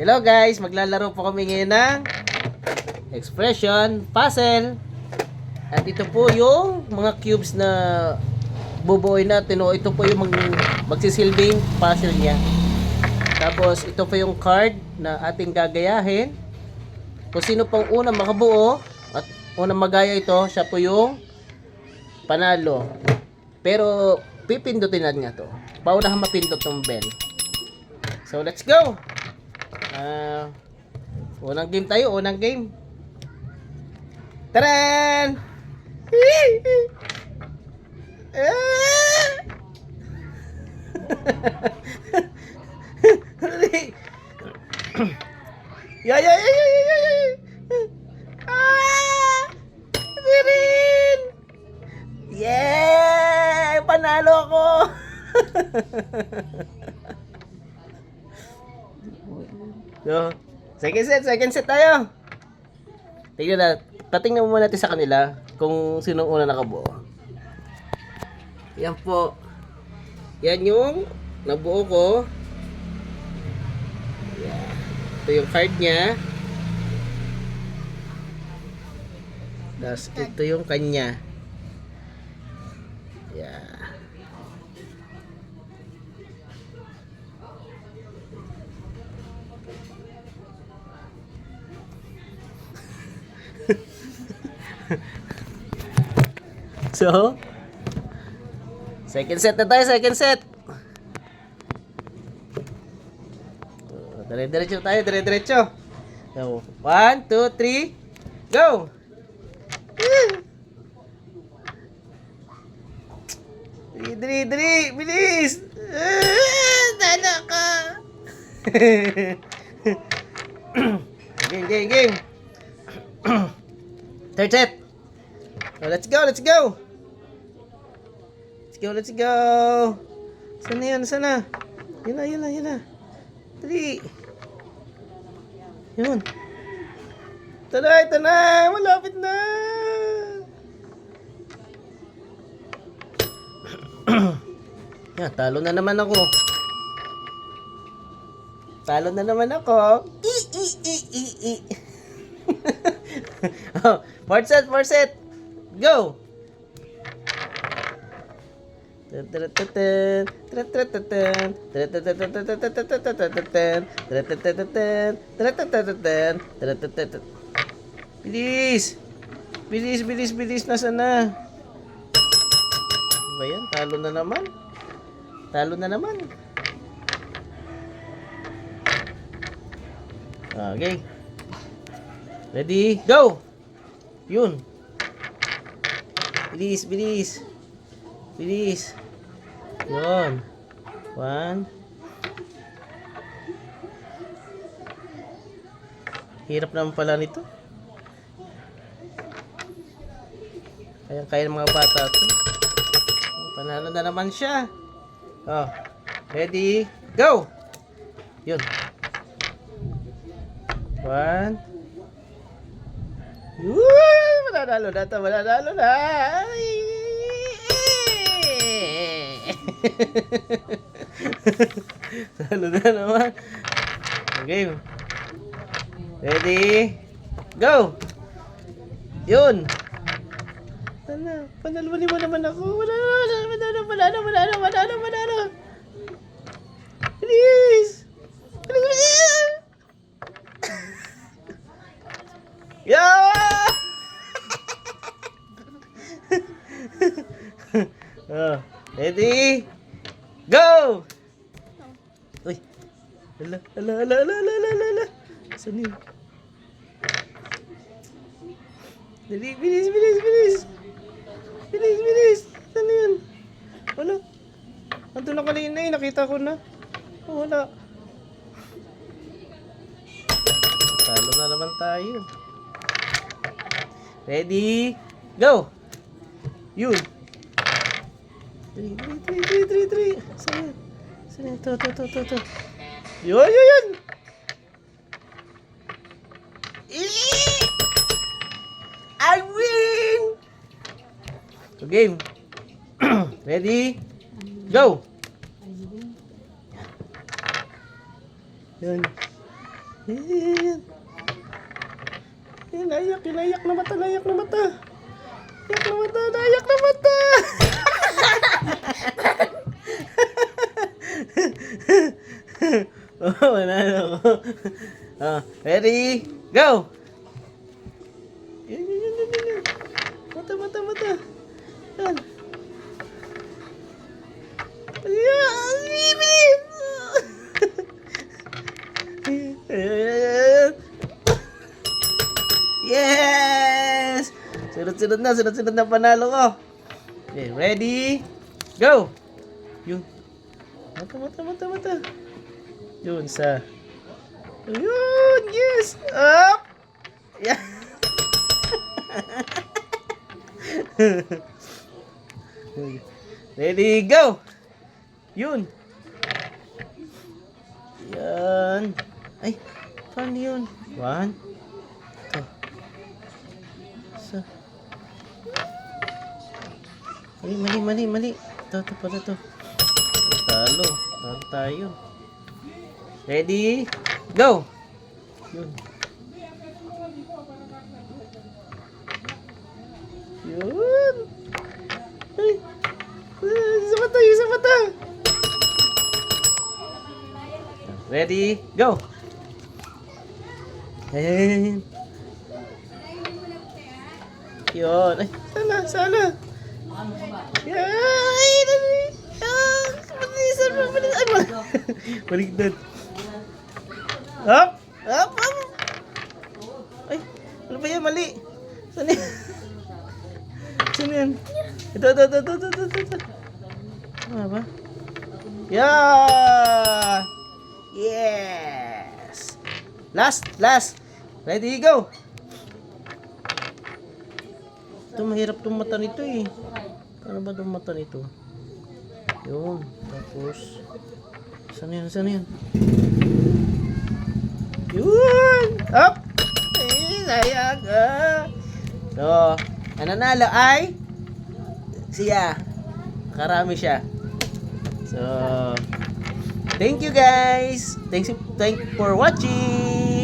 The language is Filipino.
Hello guys, maglalaro po kami ngayon ng expression puzzle. At ito po yung mga cubes na bubuoy natin o ito po yung mag magsisilbing puzzle niya. Tapos ito po yung card na ating gagayahin. Kung sino pong unang makabuo at unang magaya ito, siya po yung panalo. Pero pipindutin natin nga to. Paunahan mapindot ng bell. So let's go! Ah, unang game tayo, unang game. Taran! ya ya ya ya ya ya. Ah! Dirin! Yeah! Panalo ako! so, second set, second set tayo. Tingnan na, tatingnan muna natin sa kanila kung sino una nakabuo. Yan po. Yan yung nabuo ko. Yan. Ito yung card niya. Tapos ito yung kanya. Yeah. so, second set na tayo, second set. Dire-diretso tayo, dire-diretso. So, one, two, three, go! Dali, dali, dali, bilis! Ah, Tala ka! game, game, game! Third set! Oh, let's go, let's go! Let's go, let's go! Saan na yan, saan na? Yun na, yun na, yun na. Dali! Yun. Na, ito na! Malapit na! Yan, talo na naman ako. Talo na naman ako. I, i, i, i, i. oh, fourth set, fourth set. Go! Bilis! Bilis, bilis, bilis. Nasaan na? Ano ba yan? Talo na naman. Talo na naman. Okay. Ready? Go! Yun. Bilis, bilis. Bilis. Yun. One. Hirap naman pala nito. Kaya kaya ng mga bata to. Panalo na naman siya. Oh. Ready? Go! Yun. One. Woo! Mananalo na ito. Mananalo na. Ay! Talo na naman. Okay. Ready? Go! Yun! Ano? Panalo mo naman ako. Wala na, wala na, wala na, wala wala wala wala. Please! Bilis! Yeah! oh, ready? Go! Uy! Ala, ala, ala, ala, ala, ala, ala. Saan yun? Dali, bilis, bilis, bilis! Bilis, bilis! Saan yun? Wala. Ando na kanina eh, nakita ko na. Oh, wala. Talo na naman tayo. Ready? Go! Yun. 3, 3, 3, 3, 3, 3. Saan yan? Saan yan? Ito, ito, ito, ito. Yun, yun, yun! I win! So, game. Ready? Go! Yun. Ayan. Ayan, nayak, nayak na mata, nayak na mata. Nayak na mata, nayak na mata. Oh, manalo ko. Ah, ready? Go! Yan, yan, yan, yan, yan. Mata, mata, mata. Yan. Bibilis! Ayan. Yes! Sunod-sunod na, sunod-sunod na panalo ko. Okay, ready? Go! Yun. Mata, mata, mata, mata. Yun, sa... Ayun! Yes! Up! Yeah! Ready, go! Yun! Yan! Ay! Paano yun? One. Ito. Isa. Ay, mali, mali, mali. Ito, ito pala to. Talo. Talo tayo. Ready? Go! Yun. Yun! Ay! Pa to, isa pa to! Ready? Go! Ayan. Yun. Ay, sana, sana. Ay, mabilisan, mabilisan. Ay, mal- Baligtad. Up! Up! Up! Ay, ano ba yan? Mali. Saan yan? Saan yan? Ito, ito, ito, ito, ito, ito, ito. Tama ba? Yeah! Yes! Last, last. Ready, go! Ito, mahirap itong nito eh. Paano ba itong mata nito? Yun. Tapos, saan yan? Saan yan? Yun! Up! Eh, sayang. Ah. So, ang nanalo ay siya. Karami siya. So, thank you guys. Thanks thank for watching.